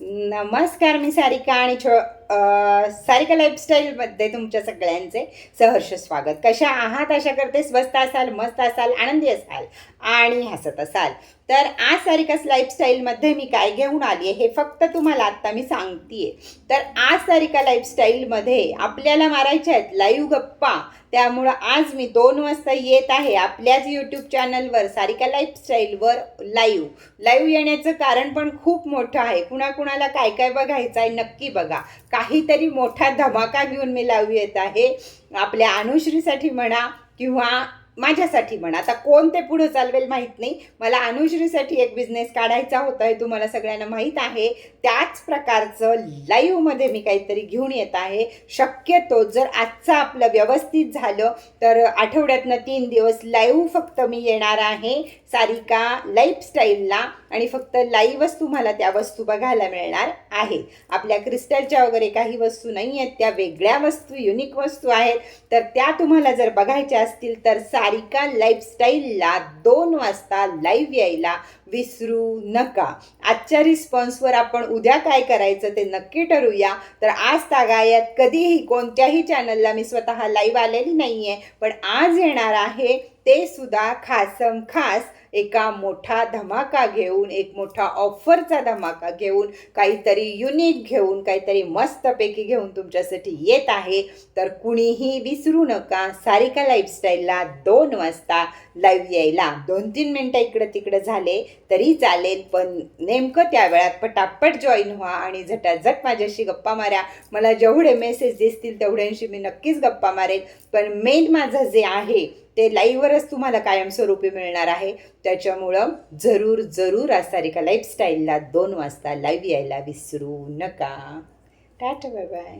नमस्कार मी सारिका आणि छो अ, सारिका लाईफस्टाईलमध्ये तुमच्या सगळ्यांचे सहर्ष स्वागत. कशा आहात? आशा करते स्वस्त असाल मस्त असाल आनंदी असाल आणि हसत असाल. तर आज सारिकास लाईफस्टाईलमध्ये मी काय घेऊन आली आहे हे फक्त तुम्हाला आत्ता मी सांगतेय. तर आज सारिका लाईफस्टाईलमध्ये आपल्याला मारायच्या आहेत लाईव्ह गप्पा. त्यामुळं आज मी दोन वाजता येत आहे आपल्याच यूट्यूब चॅनलवर सारिका लाईफस्टाईलवर लाईव्ह लाईव्ह येण्याचं कारण पण खूप मोठं आहे. कुणा कुणाला काय काय बघायचं आहे नक्की बघा. काहीतरी मोठा धमाका घेऊन मी लावू येत आहे. आपल्या अनुश्रीसाठी म्हणा किंवा माझ्यासाठी म्हणा. आता कोण ते पुढं चालवेल माहीत नाही. मला अनुश्रीसाठी एक बिझनेस काढायचा होता हे तुम्हाला सगळ्यांना माहीत आहे. त्याच प्रकारचं लाईव्हमध्ये मी काहीतरी घेऊन येत आहे. शक्यतो जर आजचं आपलं व्यवस्थित झालं तर आठवड्यातनं तीन दिवस लाईव्ह फक्त मी येणार आहे. सारिका लाईफस्टाईलला आणि फक्त लाईव्हच तुम्हाला त्या वस्तू बघायला मिळणार आहे आपल्या क्रिस्टलच्या वगैरे काही वस्तू नाही आहेत त्या वेगळ्या वस्तू युनिक वस्तू आहेत. तर त्या तुम्हाला जर बघायच्या असतील तर सारिका लाईफस्टाईलला दोन वाजता लाईव्ह यायला विसरू नका. आजच्या रिस्पॉन्सवर आपण उद्या काय करायचं ते नक्की ठरवूया. तर आज तागायत कधीही कोणत्याही चॅनलला मी स्वतः लाईव्ह आलेली नाही आहे पण आज येणार आहे ते सुद्धा खासम खास एका मोठा धमाका घेऊन एक मोठा ऑफरचा धमाका घेऊन काहीतरी युनिक घेऊन काहीतरी मस्तपैकी घेऊन तुमच्यासाठी येत आहे. तर कुणीही विसरू नका. सारिका लाईफस्टाईलला दोन वाजता लाईव्ह यायला दोन तीन मिनटं इकडं तिकडं झाले तरी चालेल पण नेमकं त्या वेळात पटापट जॉईन व्हा आणि झटाझट माझ्याशी गप्पा मारा. मला जेवढे मेसेज दिसतील तेवढ्यांशी मी नक्कीच गप्पा मारेन. पण मेन माझं जे आहे ते लाईव्हवरच तुम्हाला कायमस्वरूपी मिळणार आहे. त्याच्यामुळं जरूर जरूर आज सारिका लाईफस्टाईलला दोन वाजता लाईव्ह यायला विसरू नका. Tata bye bye